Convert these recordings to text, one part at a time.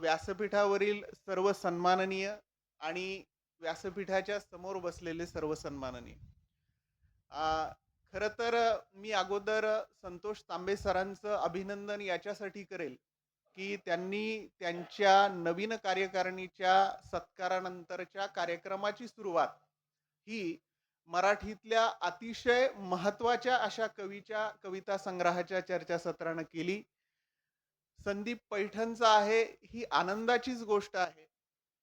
व्यासपीठावरील सर्व सन्माननीय आणि व्यासपीठाच्या समोर बसलेले सर्व सन्माननीय. खरं तर मी अगोदर संतोष तांबे सरांचं अभिनंदन याच्यासाठी करेल की त्यांनी त्यांच्या नवीन कार्यकारिणीच्या सत्कारानंतरच्या कार्यक्रमाची सुरुवात ही मराठीतल्या अतिशय महत्त्वाच्या अशा कवीच्या कविता संग्रहाच्या चर्चासत्रानं केली. संदीप पैठणचा आहे ही आनंदाचीच गोष्ट आहे.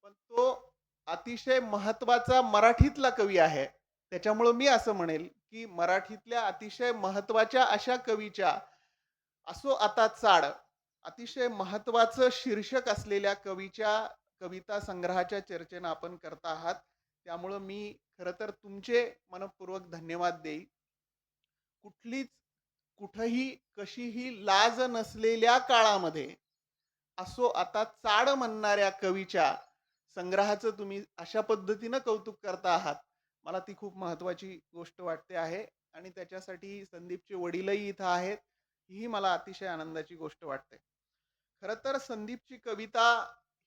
पण तो अतिशय महत्त्वाचा मराठीतला कवी आहे. त्याच्यामुळं मी असं म्हणेल की मराठीतल्या अतिशय महत्त्वाच्या अशा कवीच्या असो आता चाड अतिशय महत्वाचं शीर्षक असलेल्या कवीच्या कविता संग्रहाच्या चर्चेनं आपण करत आहात. त्यामुळं मी खरं तर तुमचे मनपूर्वक धन्यवाद देईल. कुठलीच कुठही कशीही लाज नसलेल्या काळामध्ये असो आता चाड म्हणणाऱ्या कवीच्या संग्रहाचं तुम्ही अशा पद्धतीनं कौतुक करता आहात. मला ती खूप महत्वाची गोष्ट वाटते आहे आणि त्याच्यासाठी संदीपचे वडीलही इथं आहेत. ही मला अतिशय आनंदाची गोष्ट वाटते. खरं तर संदीपची कविता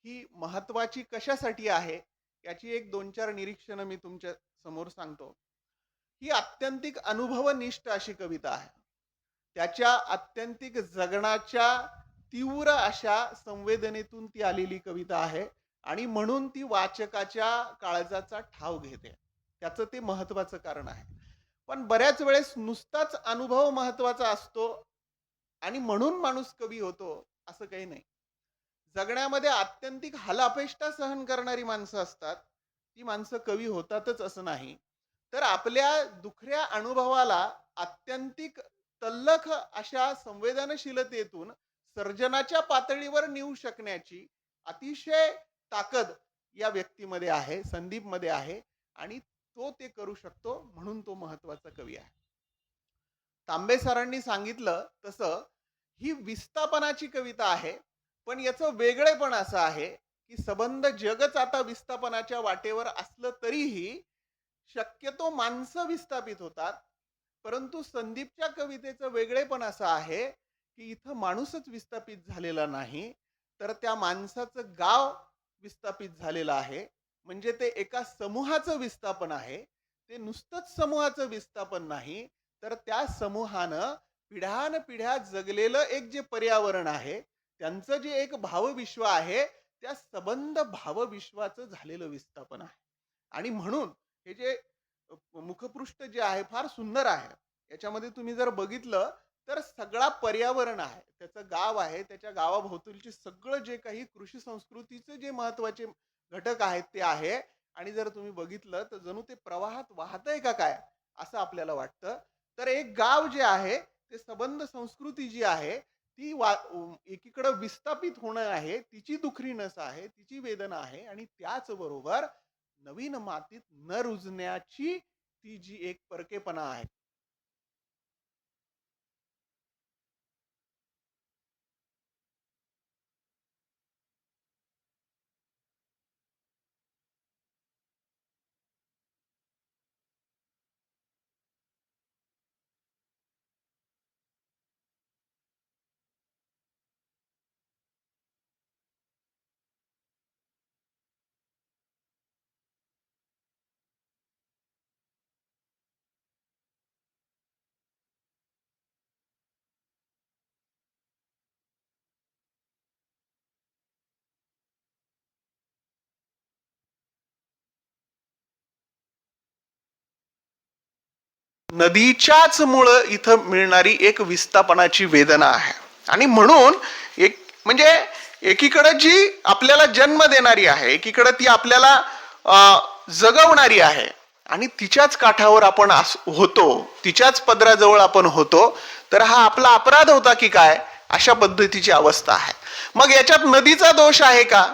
ही महत्वाची कशासाठी आहे याची एक दोन चार निरीक्षणं मी तुमच्यासमोर सांगतो. ही अत्यंतिक अनुभवनिष्ठ अशी कविता आहे. त्याच्या अत्यंतिक जगण्याच्या तीव्र अशा संवेदनेतून ती आलेली कविता आहे आणि म्हणून ती वाचकाच्या काळजाचा ठाव घेते. त्याचं ते महत्वाचं कारण आहे. पण बऱ्याच वेळेस नुसताच अनुभव महत्त्वाचा असतो आणि म्हणून माणूस कवी होतो असं काही नाही. जगण्यामध्ये अत्यंतिक हलापेष्टा सहन करणारी माणसं असतात. ती माणसं कवी होतातच असं नाही. तर आपल्या दुखऱ्या अनुभवाला अत्यंतिक तल्लख अशा संवेदनशीलतेतून सर्जनाच्या पातळीवर नेऊ शकण्याची अतिशय ताकद या व्यक्तीमध्ये आहे संदीपमध्ये आहे आणि तो ते करू शकतो म्हणून तो महत्त्वाचा कवी आहे. तांबे सरांनी सांगितलं तसं ही विस्थापनाची कविता आहे पण याचं वेगळेपण असं आहे की सबंध जगच आता विस्थापनाच्या वाटेवर असलं तरीही शक्यतो माणसं विस्थापित होतात परंतु संदीपच्या कवितेचं वेगळेपण असं आहे की इथं माणूसच विस्थापित झालेला नाही तर त्या माणसाचं गाव विस्थापित झालेलं आहे. म्हणजे ते एका समूहाचं विस्थापन आहे. ते नुसतंच समूहाचं विस्थापन नाही तर त्या समूहानं पिढ्यान पिढ्या जगलेलं एक जे पर्यावरण आहे त्यांचं जे एक भावविश्व आहे त्या सबंध भावविश्वाचं झालेलं विस्थापन आहे. आणि म्हणून हे जे मुखपृष्ठ जे आहे फार सुंदर आहे. याच्यामध्ये तुम्ही जर बघितलं तर सगळा पर्यावरण आहे. त्याचं गाव आहे त्याच्या गावाभोवतीचे सगळं जे काही कृषी संस्कृतीचे जे महत्त्वाचे घटक आहेत ते आहे. आणि जर तुम्ही बघितलं तर जणू ते प्रवाहात वाहतंय का काय असं आपल्याला वाटतं. तर एक गाव जे आहे ते सबंध संस्कृती जी आहे ती वा एकीकडं विस्थापित होणं आहे तिची दुखरी नस आहे तिची वेदना आहे. आणि त्याच बरोबर नवीन मातीत न रुजण्याची ती जी एक परकेपणा आहे नदीच्याच मुळं इथं मिळणारी एक विस्थापनाची वेदना आहे. आणि म्हणून एक म्हणजे एकीकडे जी आपल्याला जन्म देणारी आहे एकीकडे ती आपल्याला जगवणारी आहे आणि तिच्याच काठावर आपण आस- होतो तिच्याच पदराजवळ आपण होतो तर हा आपला अपराध होता की काय अशा पद्धतीची अवस्था आहे. मग याच्यात नदीचा दोष आहे का?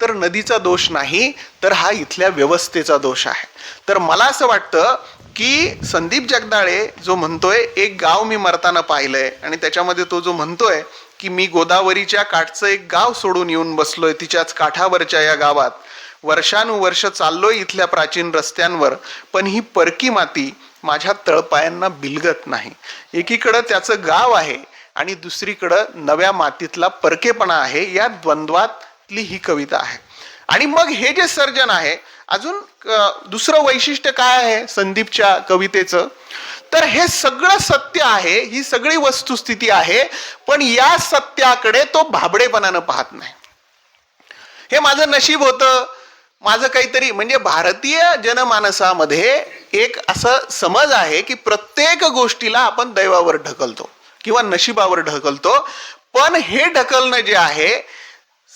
तर नदीचा दोष नाही तर हा इथल्या व्यवस्थेचा दोष आहे. तर मला असं वाटतं की संदीप जगदाळे जो म्हणतोय एक गाव मी मरताना पाहिलंय आणि त्याच्यामध्ये तो जो म्हणतोय की मी गोदावरीच्या काठचं एक गाव सोडून येऊन बसलोय तिच्याच काठावरच्या या गावात. वर्षानुवर्ष चाललोय इथल्या प्राचीन रस्त्यांवर पण ही परकी माती माझ्या तळपायांना बिलगत नाही. एकीकडं त्याचं गाव आहे आणि दुसरीकडं नव्या मातीतला परकेपणा आहे या द्वंद्वात ली ही कविता आहे. आणि मग हे जे सर्जन आहे अजून दुसरं वैशिष्ट्य काय आहे संदीपच्या कवितेचं? तर हे सगळं सत्य आहे ही सगळी वस्तुस्थिती आहे पण या सत्याकडे तो भाबडेपणानं पाहत नाही. हे माझं नशीब होतं. माझं काहीतरी म्हणजे भारतीय जनमानसामध्ये एक असं समज आहे की प्रत्येक गोष्टीला आपण दैवावर ढकलतो किंवा नशिबावर ढकलतो. पण हे ढकलणं जे आहे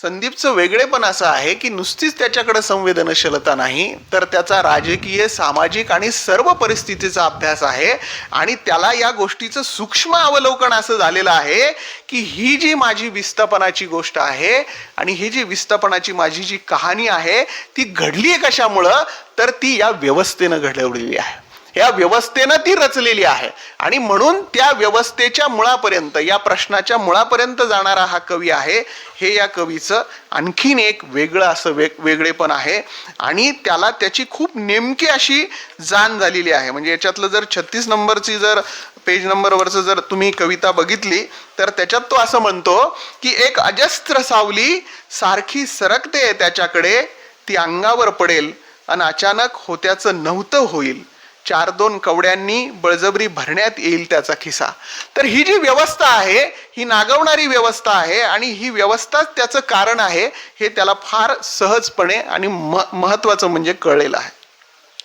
संदीपचं वेगळेपण असं आहे की नुसतीच त्याच्याकडे संवेदनशीलता नाही तर त्याचा राजकीय सामाजिक आणि सर्व परिस्थितीचा अभ्यास आहे आणि त्याला या गोष्टीचं सूक्ष्म अवलोकन असं झालेलं आहे की ही जी माझी विस्थापनाची गोष्ट आहे आणि ही जी विस्थापनाची माझी जी कहाणी आहे ती घडली आहे कशामुळं? तर ती या व्यवस्थेनं घडवलेली आहे. ह्या व्यवस्थेनं ती रचलेली आहे. आणि म्हणून त्या व्यवस्थेच्या मुळापर्यंत या प्रश्नाच्या मुळापर्यंत जाणारा हा कवी आहे हे या कवीचं आणखीन एक वेगळं असं वेग वेगळेपण आहे. आणि त्याला त्याची खूप नेमकी अशी जाण झालेली आहे. म्हणजे याच्यातलं जर छत्तीस नंबरची जर पेज नंबरवरचं जर तुम्ही कविता बघितली तर त्याच्यात तो असं म्हणतो की एक अजस्त्र सावली सारखी सरकते त्याच्याकडे ती अंगावर पडेल आणि अचानक होत्याचं नव्हतं होईल. चार दोन कवड्यांनी बळजबरी भरण्यात येईल त्याचा खिसा. तर ही जी व्यवस्था आहे ही नागवणारी व्यवस्था आहे आणि ही व्यवस्थाच त्याचं कारण आहे हे त्याला फार सहजपणे आणि म महत्त्वाचं म्हणजे कळलेलं आहे.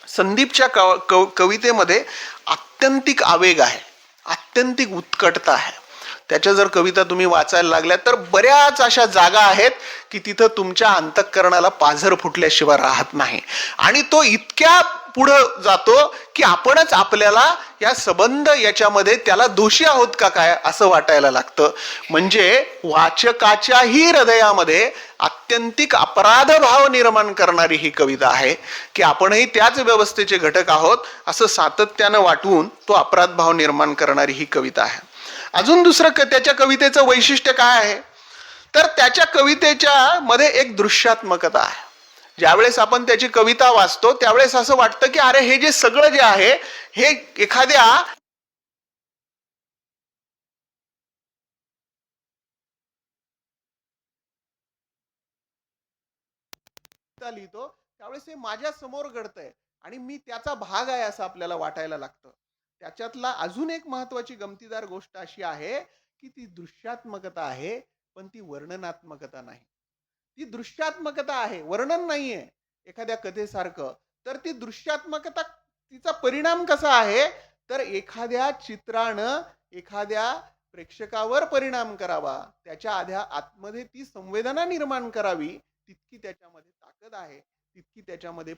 संदीपच्या कव कव कवितेमध्ये आत्यंतिक आवेग आहे आत्यंतिक उत्कटता आहे. त्याच्या जर कविता तुम्ही वाचायला लागल्या तर बऱ्याच अशा जागा आहेत की तिथं तुमच्या अंतःकरणाला पाझर फुटल्याशिवाय राहत नाही. आणि तो इतक्या पुढं जातो की आपणच आपल्याला या संबंध याच्यामध्ये त्याला दोषी आहोत का काय असं वाटायला लागतं. म्हणजे वाचकाच्याही हृदयामध्ये आत्यंतिक अपराध भाव निर्माण करणारी ही कविता आहे की आपणही त्याच व्यवस्थेचे घटक आहोत असं सातत्यानं वाटवून तो अपराध भाव निर्माण करणारी ही कविता आहे. अजून दुसरं क- त्याच्या कवितेचं वैशिष्ट्य काय आहे? तर त्याच्या कवितेच्या मध्ये एक दृश्यात्मकता आहे. ज्यावेळेस आपण त्याची कविता वाचतो त्यावेळेस असं वाटतं की अरे हे जे सगळं जे आहे हे एखाद्या लिहितो त्यावेळेस हे माझ्यासमोर घडतंय आणि मी त्याचा भाग आहे असं आपल्याला वाटायला लागतं. त्याच्यातला अजून एक महत्वाची गमतीदार गोष्ट अशी आहे की ती दृश्यात्मकता आहे पण ती वर्णनात्मकता नाही. ती दृश्यात्मकता आहे वर्णन नाहीये एखाद्या कथेसारखं. तर ती दृश्यात्मकता तिचा परिणाम कसा आहे? तर एखाद्या चित्रानं एखाद्या प्रेक्षकावर परिणाम करावा. त्याच्या आध्या आतमध्ये ती संवेदना निर्माण करावी. तितकी त्याच्यामध्ये ताकद आहे. तितकी त्याच्यामध्ये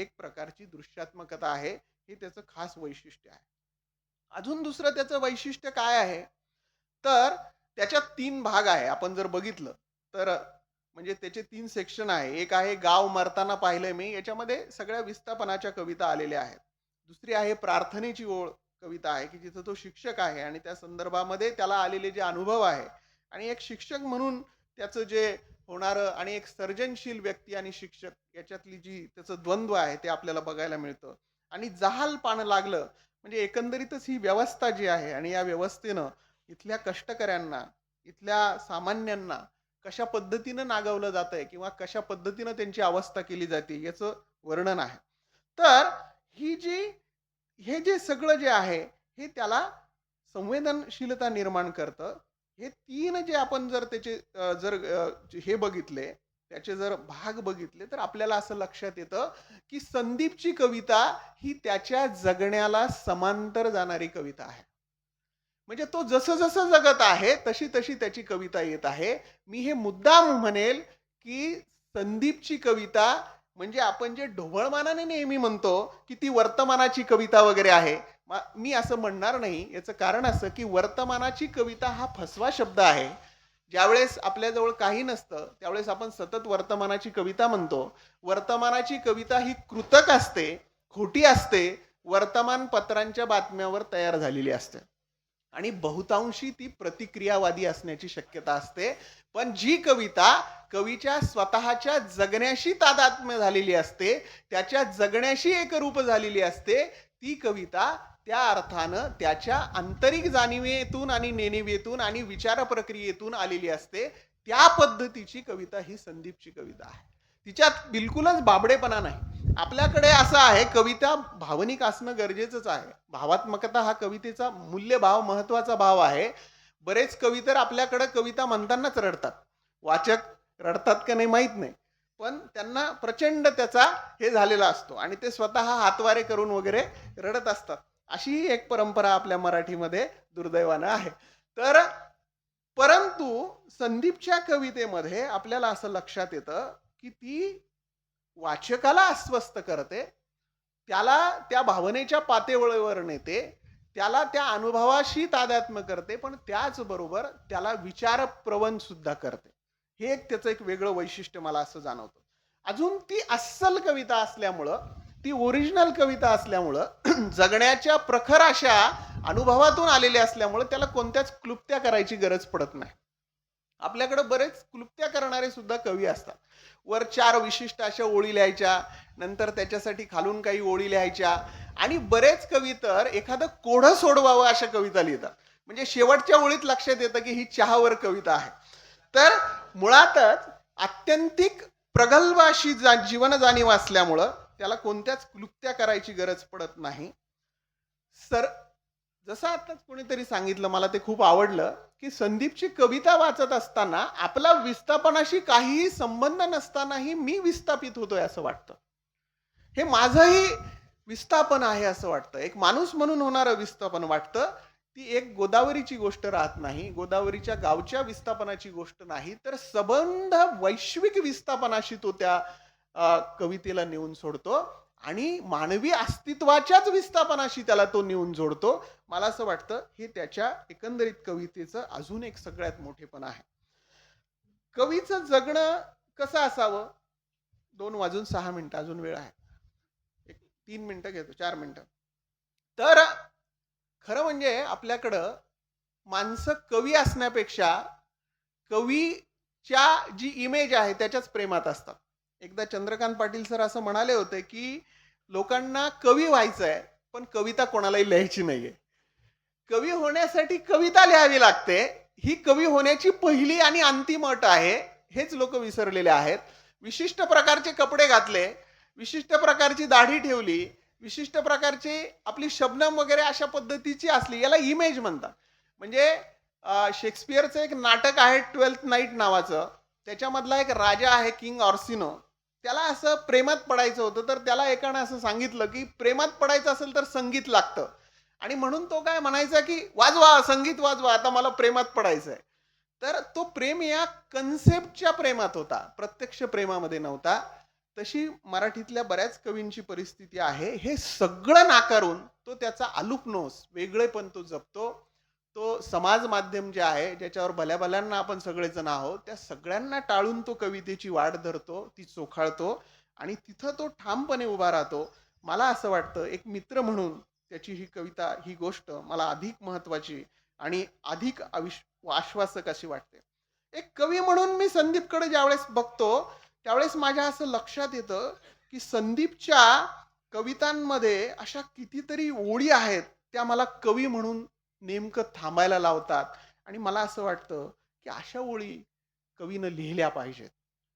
एक प्रकारची दृश्यात्मकता आहे. हे त्याचं खास वैशिष्ट्य आहे. अजून दुसरं त्याचं वैशिष्ट्य काय आहे? तर त्याच्यात तीन भाग आहे आपण जर बघितलं तर म्हणजे त्याचे तीन सेक्शन आहे. एक आहे गाव मरताना पाहिलंय मी याच्यामध्ये सगळ्या विस्थापनाच्या कविता आलेल्या आहेत. दुसरी आहे प्रार्थनेची ओळ कविता आहे की जिथं तो शिक्षक आहे आणि त्या संदर्भामध्ये त्याला आलेले जे अनुभव आहे. आणि एक शिक्षक म्हणून त्याचं जे होणारं आणि एक सर्जनशील व्यक्ती आणि शिक्षक याच्यातली जी त्याचं द्वंद्व आहे ते आपल्याला बघायला मिळतं. आणि जहाल पान लागलं म्हणजे एकंदरीतच ही व्यवस्था जी आहे आणि या व्यवस्थेनं इथल्या कष्टकऱ्यांना इथल्या सामान्यांना कशा पद्धतीनं नागवलं जात आहे किंवा कशा पद्धतीनं त्यांची अवस्था केली जाते याचं वर्णन आहे. तर ही जी हे जे सगळं जे आहे हे त्याला संवेदनशीलता निर्माण करतं. हे तीन जे आपण जर त्याचे जर हे बघितले त्याचे जर भाग बघितले तर आपल्याला असं लक्षात येतं की संदीपची कविता ही त्याच्या जगण्याला समांतर जाणारी कविता आहे. म्हणजे तो जसं जसं जगत आहे तशी तशी त्याची कविता येत आहे. मी हे मुद्दाम म्हणेल की संदीपची कविता म्हणजे आपण जे ढोबळमानाने नेहमी म्हणतो की ती वर्तमानाची कविता वगैरे आहे मी असं म्हणणार नाही. याचं कारण असं की वर्तमानाची कविता हा फसवा शब्द आहे. ज्यावेळेस आपल्याजवळ काही नसतं त्यावेळेस आपण सतत वर्तमानाची कविता म्हणतो. वर्तमानाची कविता ही कृतक असते खोटी असते वर्तमानपत्रांच्या बातम्यावर तयार झालेली असते. आणि बहुतांशी ती प्रतिक्रियावादी असण्याची शक्यता असते. पण जी कविता कवीच्या स्वतःच्या जगण्याशी तादात्म्य झालेली असते त्याच्या जगण्याशी एकरूप झालेली असते ती कविता त्या अर्थानं त्याच्या आंतरिक जाणिवेतून आणि नेणिवेतून आणि विचार प्रक्रियेतून आलेली असते त्या पद्धतीची कविता ही संदीपची कविता आहे. तिच्यात बिलकुलच बाबडेपणा नाही. आपल्याकडे असं आहे कविता भावनिक असणं गरजेचंच आहे. भावात्मकता हा कवितेचा मूल्यभाव महत्त्वाचा भाव आहे. बरेच कवी तर आपल्याकडे कविता म्हणतानाच रडतात. वाचक रडतात का नाही माहीत नाही. पण त्यांना प्रचंड त्याचा हे झालेला असतो आणि ते स्वतः हातवारे करून वगैरे रडत असतात. अशी एक परंपरा आपल्या मराठीमध्ये दुर्दैवानं आहे. तर परंतु संदीपच्या कवितेमध्ये आपल्याला असं लक्षात येतं की ती वाचकाला अस्वस्थ करते त्याला त्या भावनेच्या पातळीवर नेते त्याला त्या अनुभवाशी तादात्म्य करते पण त्याचबरोबर त्याला विचारप्रवण सुद्धा करते. हे एक त्याचं एक वेगळं वैशिष्ट्य मला असं जाणवतं. अजून ती अस्सल कविता असल्यामुळं ती ओरिजिनल कविता असल्यामुळं जगण्याच्या प्रखर अशा अनुभवातून आलेल्या असल्यामुळं त्याला कोणत्याच क्लुप्त्या करायची गरज पडत नाही. आपल्याकडे बरेच क्लुप्त्या करणारे सुद्धा कवी असतात. वर चार विशिष्ट अशा ओळी लिहायच्या नंतर त्याच्यासाठी खालून काही ओळी लिहायच्या आणि बरेच कवी तर एखादं कोढं सोडवावं अशा कविता लिहितात. म्हणजे शेवटच्या ओळीत लक्षात येतं की ही चहावर कविता आहे. तर मुळातच आत्यंतिक प्रगल्भ अशी जा जीवन जाणीव असल्यामुळं त्याला कोणत्याच क्लुप्त्या करायची गरज पडत नाही. सर जसं आताच कोणीतरी सांगितलं मला ते खूप आवडलं की संदीपची कविता वाचत असताना आपला विस्थापनाशी काहीही संबंध नसतानाही मी विस्थापित होतोय असं वाटतं. हे माझंही विस्थापन आहे असं वाटतं. एक माणूस म्हणून होणारं विस्थापन वाटतं. ती एक गोदावरीची गोष्ट राहत नाही. गोदावरीच्या गावच्या विस्थापनाची गोष्ट नाही. तर सबंध वैश्विक विस्थापनाशी तो त्या कवितेला नेऊन सोडतो आणि मानवी अस्तित्वाच्याच विस्थापनाशी त्याला तो नेऊन जोडतो. मला असं वाटतं हे त्याच्या एकंदरीत कवितेचं अजून एक सगळ्यात मोठेपण आहे. कवीचं जगणं कसं असावं? दोन वाजून सहा मिनिटं अजून वेळ आहे. एक तीन मिनटं घेतो चार मिनटं. तर खरं म्हणजे आपल्याकडं माणसं कवी असण्यापेक्षा कवीच्या जी इमेज आहे त्याच्याच प्रेमात असतात. एकदा चंद्रकांत पाटील सर असं म्हणाले होते की लोकांना कवी व्हायचं आहे पण कविता कोणालाही लिहायची नाहीये. कवी होण्यासाठी कविता लिहावी लागते. ही कवी होण्याची पहिली आणि अंतिम अट आहे हेच लोक विसरलेले आहेत. विशिष्ट प्रकारचे कपडे घातले विशिष्ट प्रकारची दाढी ठेवली विशिष्ट प्रकारची आपली शबनम वगैरे अशा पद्धतीची असली याला इमेज म्हणतात. म्हणजे शेक्सपियरचं एक नाटक आहे ट्वेल्थ नाईट नावाचं. त्याच्यामधला एक राजा आहे किंग ऑर्सिनो त्याला असं प्रेमात पडायचं होतं तर त्याला एकानं असं सांगितलं की प्रेमात पडायचं असेल तर संगीत लागतं. आणि म्हणून तो काय म्हणायचा की वाजवा संगीत वाजवा आता मला प्रेमात पडायचं आहे तर तो प्रेम या कन्सेप्टच्या प्रेमात होता प्रत्यक्ष प्रेमामध्ये नव्हता. तशी मराठीतल्या बऱ्याच कवींची परिस्थिती आहे. हे सगळं नाकारून तो त्याचा अलुपनोस वेगळेपण तो जपतो. तो समाज माध्यम जे आहे ज्याच्यावर भल्या भल्यांना आपण सगळेजण आहोत त्या सगळ्यांना टाळून तो कवितेची वाट धरतो ती चोखाळतो आणि तिथं तो ठामपणे उभा राहतो. मला असं वाटतं एक मित्र म्हणून त्याची ही कविता ही गोष्ट मला अधिक महत्वाची आणि अधिक आविश आश्वासक अशी वाटते. एक कवी म्हणून मी संदीपकडे ज्यावेळेस बघतो त्यावेळेस माझ्या असं लक्षात येतं की संदीपच्या कवितांमध्ये अशा कितीतरी ओळी आहेत त्या मला कवी म्हणून नेमकं थांबायला लावतात. आणि मला असं वाटतं की अशा ओळी कवीनं लिहिल्या पाहिजेत.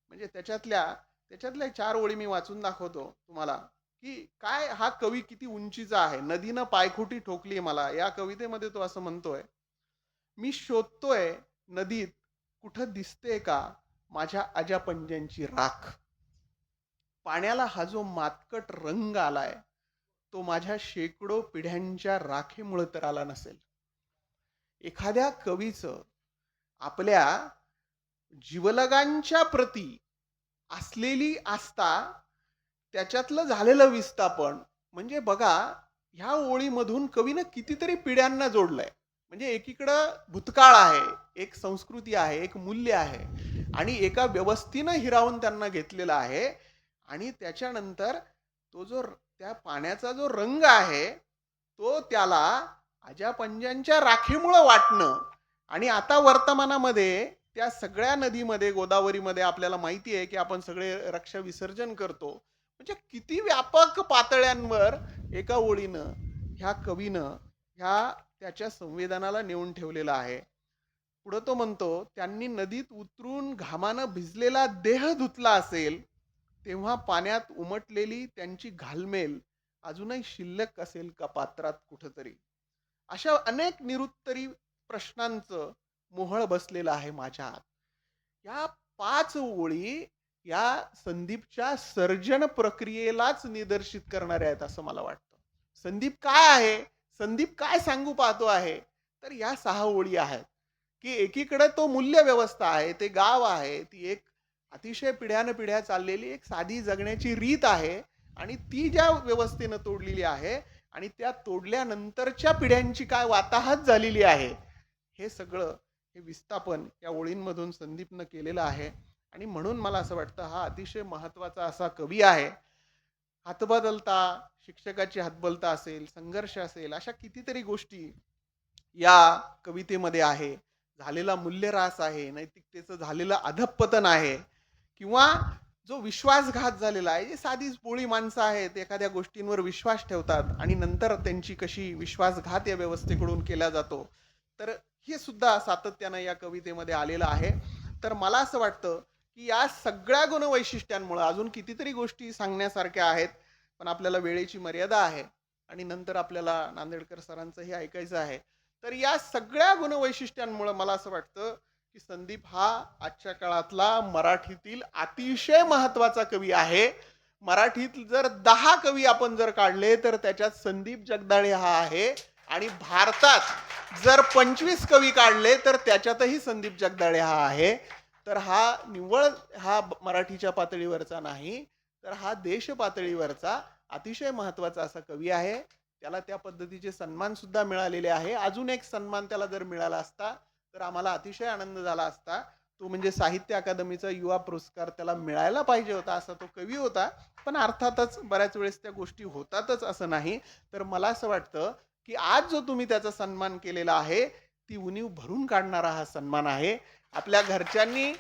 म्हणजे त्याच्यातल्या त्याच्यातल्या चार ओळी मी वाचून दाखवतो तुम्हाला की काय हा कवी किती उंचीचा आहे. नदीनं पायखुटी ठोकली मला. या कवितेमध्ये तो असं म्हणतोय मी शोधतोय नदीत कुठं दिसते का माझ्या अजा राख? पाण्याला हा जो मातकट रंग आलाय तो माझ्या शेकडो पिढ्यांच्या राखेमुळे तर आला नसेल. एखाद्या कवीचं आपल्या जीवलगांच्या प्रती असलेली आस्था त्याच्यातलं झालेलं विस्थापन म्हणजे बघा ह्या ओळीमधून कवीनं कितीतरी पिढ्यांना जोडलंय. म्हणजे एकीकडं भूतकाळ आहे एक संस्कृती आहे एक मूल्य आहे आणि एका व्यवस्थेनं हिरावून त्यांना घेतलेलं आहे आणि त्याच्यानंतर तो जो त्या पाण्याचा जो रंग आहे तो त्याला आजा पंजांच्या राखीमुळं वाटणं. आणि आता वर्तमानामध्ये त्या सगळ्या नदीमध्ये गोदावरीमध्ये आपल्याला माहिती आहे की आपण सगळे रक्षा विसर्जन करतो. म्हणजे किती व्यापक पातळ्यांवर एका ओळीनं ह्या कवीनं ह्या त्याच्या संवेदनाला नेऊन ठेवलेलं आहे. पुढं तो म्हणतो त्यांनी नदीत उतरून घामानं भिजलेला देह धुतला असेल तेव्हा पाण्यात उमटलेली त्यांची घालमेल. अजूनही शिल्लक असेल का पात्रात कुठंतरी? अशा अनेक निरुत्तरी प्रश्नांचं मोहळ बसलेलं आहे माझ्या आत या पाच ओळी या संदीपच्या सर्जन प्रक्रियेलाच निदर्शित करणाऱ्या आहेत असं मला वाटतं. संदीप काय आहे? संदीप काय सांगू पाहतो आहे? तर या सहा ओळी आहेत. की एकीकडे तो मूल्य व्यवस्था आहे ते गाव आहे ती एक अतिशय पिढ्यान पिढ्या चाललेली एक साधी जगण्याची रीत आहे आणि ती ज्या व्यवस्थेनं तोडलेली आहे आणि त्या तोडल्यानंतरच्या पिढ्यांची काय वाताहत झालेली आहे हे सगळं हे विस्थापन या ओळींमधून संदीपनं केलेलं आहे. आणि म्हणून मला असं वाटतं हा अतिशय महत्त्वाचा असा कवी आहे. हातबदलता शिक्षकाची हातबलता असेल संघर्ष असेल अशा कितीतरी गोष्टी या कवितेमध्ये आहे. झालेला मूल्यऱ्हास आहे नैतिकतेचं झालेलं अधपतन आहे. किंवा जो विश्वासघात झालेला आहे जे साधी पोळी माणसं आहेत एखाद्या गोष्टींवर विश्वास ठेवतात आणि नंतर त्यांची कशी विश्वासघात या व्यवस्थेकडून केला जातो. तर हे सुद्धा सातत्यानं या कवितेमध्ये आलेलं आहे. तर मला असं वाटतं की या सगळ्या गुणवैशिष्ट्यांमुळे अजून कितीतरी गोष्टी सांगण्यासारख्या आहेत पण आपल्याला वेळेची मर्यादा आहे आणि नंतर आपल्याला नांदेडकर सरांचं हे ऐकायचं आहे. तर या सगळ्या गुणवैशिष्ट्यांमुळे मला असं वाटतं की संदीप हा आजच्या काळातला मराठीतील अतिशय महत्त्वाचा कवी आहे. मराठीत जर दहा कवी आपण जर काढले तर त्याच्यात संदीप जगदाळे हा आहे आणि भारतात जर पंचवीस कवी काढले तर त्याच्यातही संदीप जगदाळे हा आहे. तर हा निव्वळ हा मराठीच्या पातळीवरचा नाही तर हा देश पातळीवरचा अतिशय महत्त्वाचा असा कवी आहे. त्याला त्या पद्धतीचे सन्मान सुद्धा मिळालेले आहे. अजून एक सन्मान त्याला जर मिळाला असता तर आम्हाला अतिशय आनंद झाला असता. तो म्हणजे साहित्य अकादमीचा युवा पुरस्कार त्याला मिळायला पाहिजे होता असा तो कवी होता. पण अर्थातच बऱ्याच वेळेस त्या गोष्टी होतातच असं नाही. तर मला असं वाटतं की आज जो तुम्ही त्याचा सन्मान केलेला आहे ती उणीव भरून काढणारा हा सन्मान आहे. आपल्या घरच्यांनी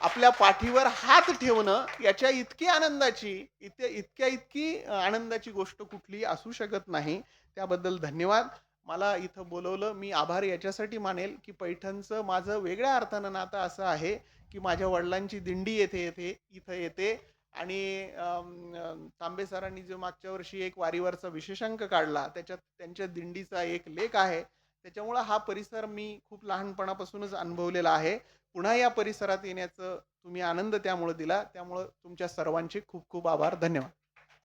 आपल्या पाठीवर हात ठेवणं याच्या इतकी आनंदाची इतक्या इतक्या इतकी आनंदाची गोष्ट कुठली असू शकत नाही. त्याबद्दल धन्यवाद. मला इथं बोलवलं मी आभार याच्यासाठी मानेल की पैठणचं माझं वेगळ्या अर्थानं नातं असं आहे की माझ्या वडिलांची दिंडी येथे येते इथं येते. आणि तांबे सरांनी जो मागच्या वर्षी एक वारीवरचा विशेषांक काढला त्याच्यात त्यांच्या दिंडीचा एक लेख आहे. त्याच्यामुळं हा परिसर मी खूप लहानपणापासूनच अनुभवलेला आहे. पुन्हा या परिसरात येण्याचं तुम्ही आनंद त्यामुळे दिला. त्यामुळं तुमच्या सर्वांचे खूप खूप आभार. धन्यवाद.